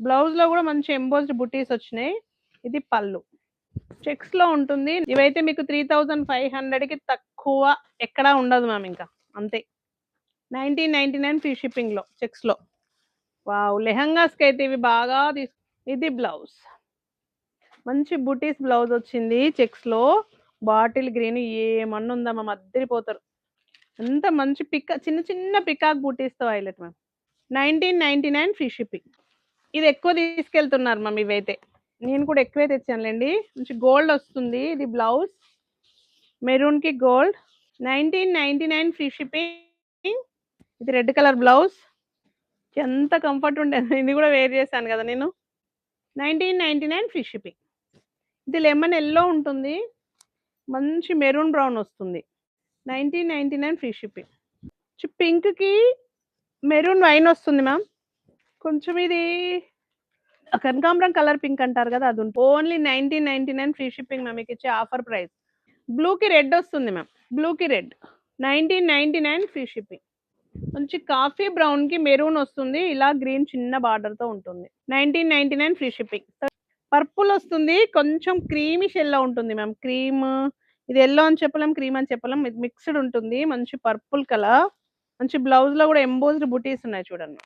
బ్లౌజ్లో కూడా మంచి ఎంబోస్డ్ బుటీస్ వచ్చినాయి. ఇది పళ్ళు. చెక్స్లో ఉంటుంది. ఇవైతే మీకు త్రీ థౌజండ్ ఫైవ్ హండ్రెడ్కి తక్కువ ఎక్కడా ఉండదు మ్యామ్ ఇంకా. అంతే. నైన్టీన్ నైన్టీ నైన్ ఫ్రీ షిప్పింగ్లో చెక్స్లో వావ్! లెహంగాస్కి అయితే ఇవి బాగా తీసు ఇది బ్లౌజ్. మంచి బుటీస్ బ్లౌజ్ వచ్చింది చెక్స్లో బాటిల్ గ్రీన్ ఏమన్నా ఉందా మ్యామ్? అద్దరిపోతారు. ఎంత మంచి పిక్ చిన్న చిన్న peacock బుటీస్తో highlight ma'am. Nineteen ninety nine free shipping ఇది ఎక్కువ తీసుకెళ్తున్నారు మ్యామ్ ఇవైతే. నేను కూడా ఎక్కువే తెచ్చానులేండి. మంచి గోల్డ్ వస్తుంది. ఇది blouse. మెరూన్కి gold. Nineteen ninety nine free shipping. ఇది రెడ్ కలర్ బ్లౌజ్. ఎంత కంఫర్ట్ ఉండేది. ఇది కూడా వేర్ చేశాను కదా నేను. Nineteen ninety nine free shipping. ఇది లెమన్ ఎల్లో ఉంటుంది. మంచి మెరూన్ బ్రౌన్ వస్తుంది. Nineteen ninety nine free shipping. పింక్కి మెరూన్ వైన్ వస్తుంది మ్యామ్ కొంచెం ఇది కనకాంబరం కలర్ పింక్ అంటారు కదా అది only nineteen ninety nine free shipping ma'am మీకు ఇచ్చే ఆఫర్ ప్రైస్. బ్లూకి రెడ్ వస్తుంది మ్యామ్. బ్లూకి red. Nineteen ninety nine free shipping. మంచి కాఫీ బ్రౌన్కి మెరూన్ వస్తుంది. ఇలా గ్రీన్ చిన్న బార్డర్తో ఉంటుంది. Nineteen ninety nine free shipping. Purple వస్తుంది. కొంచెం క్రీమిష్ ఎల్లో ఉంటుంది మ్యామ్. క్రీమ్ ఇది ఎల్లో అని చెప్పలేం క్రీమ్ అని చెప్పలేం. ఇది మిక్స్డ్ ఉంటుంది. మంచి పర్పుల్ కలర్. మంచి బ్లౌజ్లో కూడా ఎంబోజ్డ్ బుటీస్ ఉన్నాయి చూడండి